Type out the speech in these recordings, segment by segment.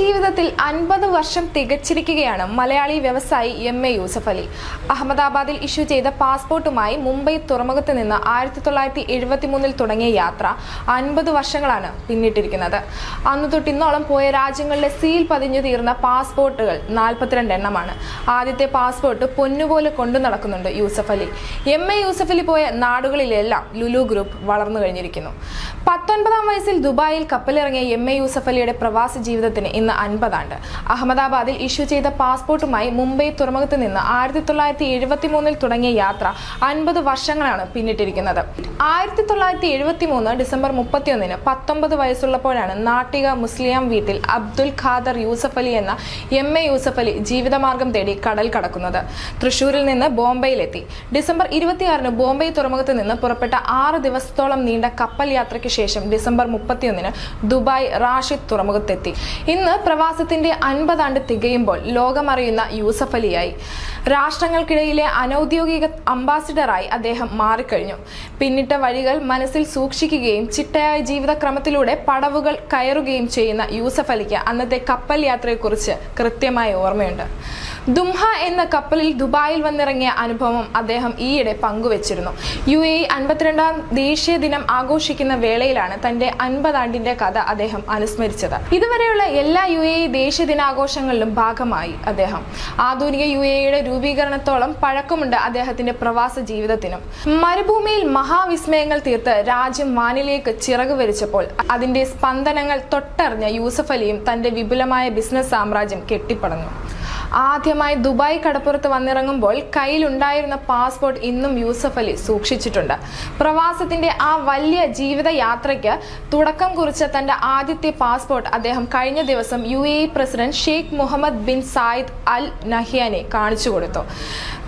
ജീവിതത്തിൽ അൻപത് വർഷം തികച്ചിരിക്കുകയാണ് മലയാളി വ്യവസായി എം എ യൂസഫ് അലി. അഹമ്മദാബാദിൽ ഇഷ്യൂ ചെയ്ത പാസ്പോർട്ടുമായി മുംബൈ തുറമുഖത്ത് നിന്ന് ആയിരത്തി തൊള്ളായിരത്തി എഴുപത്തി മൂന്നിൽ തുടങ്ങിയ യാത്ര അൻപത് വർഷങ്ങളാണ് പിന്നിട്ടിരിക്കുന്നത്. അന്നു തൊട്ട് ഇന്നോളം പോയ രാജ്യങ്ങളിലെ സീൽ പതിഞ്ഞു തീർന്ന പാസ്പോർട്ടുകൾ നാൽപ്പത്തിരണ്ട് എണ്ണമാണ്. ആദ്യത്തെ പാസ്പോർട്ട് പൊന്നുപോലെ കൊണ്ടു നടക്കുന്നുണ്ട് യൂസഫ് അലി. എം എ യൂസഫ് അലി പോയ നാടുകളിലെല്ലാം ലുലു ഗ്രൂപ്പ് വളർന്നു കഴിഞ്ഞിരിക്കുന്നു. പത്തൊൻപതാം വയസ്സിൽ ദുബായിൽ കപ്പലിറങ്ങിയ എം എ യൂസഫ് അലിയുടെ പ്രവാസ ജീവിതത്തിന് ഇന്ന് അൻപതാണ്ട്. അഹമ്മദാബാദിൽ ഇഷ്യൂ ചെയ്ത പാസ്പോർട്ടുമായി മുംബൈ തുറമുഖത്ത് നിന്ന് ആയിരത്തി തൊള്ളായിരത്തി എഴുപത്തി മൂന്നിൽ തുടങ്ങിയ യാത്ര അൻപത് വർഷങ്ങളാണ് പിന്നിട്ടിരിക്കുന്നത്. ആയിരത്തി തൊള്ളായിരത്തി എഴുപത്തി മൂന്ന് ഡിസംബർ മുപ്പത്തിയൊന്നിന് പത്തൊമ്പത് വയസ്സുള്ളപ്പോഴാണ് നാട്ടിക മുസ്ലിം വീട്ടിൽ അബ്ദുൽ ഖാദർ യൂസഫ് അലി എന്ന എം എ യൂസഫ് അലി ജീവിതമാർഗം തേടി കടൽ കടക്കുന്നത്. തൃശൂരിൽ നിന്ന് ബോംബെയിലെത്തി. ഡിസംബർ ഇരുപത്തിയാറിന് ബോംബെ തുറമുഖത്ത് നിന്ന് പുറപ്പെട്ട ആറ് ദിവസത്തോളം നീണ്ട കപ്പൽ യാത്രയ്ക്ക് ശേഷം ഡിസംബർ മുപ്പത്തിയൊന്നിന് ദുബായ് റാഷിദ് തുറമുഖത്തെത്തി. ഇന്ന് പ്രവാസത്തിന്റെ അൻപതാണ്ട് തികയുമ്പോൾ ലോകമറിയുന്ന യൂസഫ് അലിയായി. രാഷ്ട്രങ്ങൾക്കിടയിലെ അനൌദ്യോഗിക അംബാസിഡറായി അദ്ദേഹം മാറിക്കഴിഞ്ഞു. പിന്നിട്ട വഴികൾ മനസ്സിൽ സൂക്ഷിക്കുകയും ചിട്ടയായ ജീവിതക്രമത്തിലൂടെ പടവുകൾ കയറുകയും ചെയ്യുന്ന യൂസഫ് അലിക്ക് അന്നത്തെ കപ്പൽ യാത്രയെക്കുറിച്ച് കൃത്യമായ ഓർമ്മയുണ്ട്. ദുംഹ എന്ന കപ്പലിൽ ദുബായിൽ വന്നിറങ്ങിയ അനുഭവം അദ്ദേഹം ഈയിടെ പങ്കുവച്ചിരുന്നു. യു എ അൻപത്തിരണ്ടാം ദേശീയ ദിനം ആഘോഷിക്കുന്ന വേളയിലാണ് തന്റെ അൻപതാണ്ടിന്റെ കഥ അദ്ദേഹം അനുസ്മരിച്ചത്. ഇതുവരെയുള്ള എല്ലാ യു എ ദേശീയ ദിനാഘോഷങ്ങളിലും ഭാഗമായി അദ്ദേഹം. ആധുനിക യു എയുടെ രൂപീകരണത്തോളം പഴക്കമുണ്ട് അദ്ദേഹത്തിന്റെ പ്രവാസ ജീവിതത്തിനും. മരുഭൂമിയിൽ മഹാവിസ്മയങ്ങൾ തീർത്ത് രാജ്യം വാനിലേക്ക് ചിറകു വരിച്ചപ്പോൾ അതിന്റെ സ്പന്ദനങ്ങൾ തൊട്ടറിഞ്ഞ യൂസഫ് അലിയും തന്റെ വിപുലമായ ബിസിനസ് സാമ്രാജ്യം കെട്ടിപ്പടഞ്ഞു ആദ്യമായി ദുബായ് കടപ്പുറത്ത് വന്നിറങ്ങുമ്പോൾ കയ്യിലുണ്ടായിരുന്ന പാസ്പോർട്ട് ഇന്നും യൂസഫ് അലി സൂക്ഷിച്ചിട്ടുണ്ട്. പ്രവാസത്തിന്റെ ആ വലിയ ജീവിതയാത്രയ്ക്ക് തുടക്കം കുറിച്ച തന്റെ ആദ്യത്തെ പാസ്പോർട്ട് അദ്ദേഹം കഴിഞ്ഞ ദിവസം U A president Sheikh Mohammed bin Zayed Al നഹിയാനെ കാണിച്ചു കൊടുത്തു.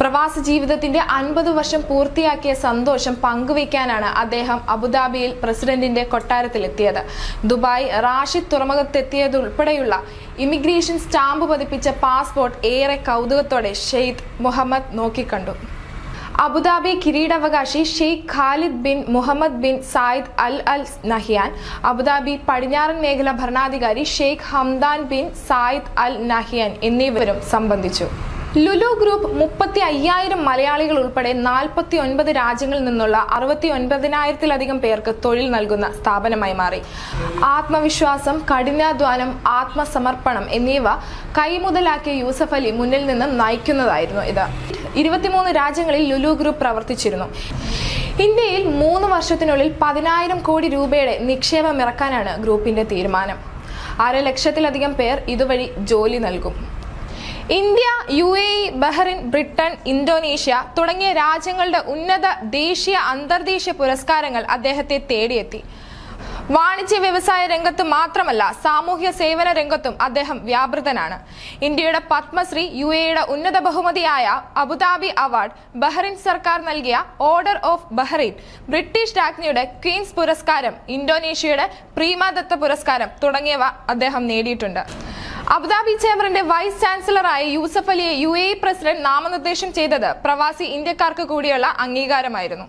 പ്രവാസ ജീവിതത്തിന്റെ അൻപത് വർഷം പൂർത്തിയാക്കിയ സന്തോഷം പങ്കുവയ്ക്കാനാണ് അദ്ദേഹം അബുദാബിയിൽ പ്രസിഡന്റിന്റെ കൊട്ടാരത്തിലെത്തിയത്. ദുബായ് റാഷിദ് തുറമുഖത്തെത്തിയതുൾപ്പെടെയുള്ള ഇമിഗ്രേഷൻ സ്റ്റാമ്പ് പതിപ്പിച്ച പാസ്പോർട്ട് ഏറെ കൗതുകത്തോടെ ഷെയ്ദ് മുഹമ്മദ് നോക്കിക്കണ്ടു. അബുദാബി കിരീടാവകാശി Sheikh Khaled bin Mohammed bin Zayed Al Al Nahyan Abu Dhabi പടിഞ്ഞാറൻ മേഖല ഭരണാധികാരി Sheikh Hamdan bin Zayed Al Nahyan എന്നിവരും സംബന്ധിച്ചു. ലുലു ഗ്രൂപ്പ് മുപ്പത്തി അയ്യായിരം മലയാളികൾ ഉൾപ്പെടെ നാൽപ്പത്തി ഒൻപത് രാജ്യങ്ങളിൽ നിന്നുള്ള അറുപത്തി ഒൻപതിനായിരത്തിലധികം പേർക്ക് തൊഴിൽ നൽകുന്ന സ്ഥാപനമായി മാറി. ആത്മവിശ്വാസം കഠിനാധ്വാനം ആത്മസമർപ്പണം എന്നിവ കൈമുതലാക്കിയ യൂസഫ് അലി മുന്നിൽ നിന്ന് നയിക്കുന്നതായിരുന്നു ഇത്. ഇരുപത്തിമൂന്ന് രാജ്യങ്ങളിൽ ലുലു ഗ്രൂപ്പ് പ്രവർത്തിച്ചിരുന്നു. ഇന്ത്യയിൽ മൂന്ന് വർഷത്തിനുള്ളിൽ പതിനായിരം കോടി രൂപയുടെ നിക്ഷേപം ഇറക്കാനാണ് ഗ്രൂപ്പിന്റെ തീരുമാനം. അര ലക്ഷത്തിലധികം പേർ ഇതുവഴി ജോലി നൽകും. India U A E Bahrain Britain Indonesia തുടങ്ങിയ രാജ്യങ്ങളുടെ ഉന്നത ദേശീയ അന്തർദേശീയ പുരസ്കാരങ്ങൾ അദ്ദേഹത്തെ തേടിയെത്തി. വാണിജ്യ വ്യവസായ രംഗത്ത് മാത്രമല്ല സാമൂഹ്യ സേവന രംഗത്തും അദ്ദേഹം വ്യാപൃതനാണ്. ഇന്ത്യയുടെ പത്മശ്രീ യു എയുടെ ഉന്നത ബഹുമതിയായ അബുദാബി അവാർഡ് ബഹ്റിൻ സർക്കാർ നൽകിയ ഓർഡർ ഓഫ് ബഹ്റിൻ ബ്രിട്ടീഷ് രാജ്ഞിയുടെ ക്വീൻസ് പുരസ്കാരം ഇന്തോനേഷ്യയുടെ പ്രീമാദത്ത പുരസ്കാരം തുടങ്ങിയവ അദ്ദേഹം നേടിയിട്ടുണ്ട്. അബുദാബി ചേംബറിന്റെ വൈസ് ചാൻസലറായി യൂസഫ് അലിയെ യു പ്രസിഡന്റ് നാമനിർദ്ദേശം ചെയ്തത് പ്രവാസി ഇന്ത്യക്കാർക്ക് കൂടിയുള്ള അംഗീകാരമായിരുന്നു.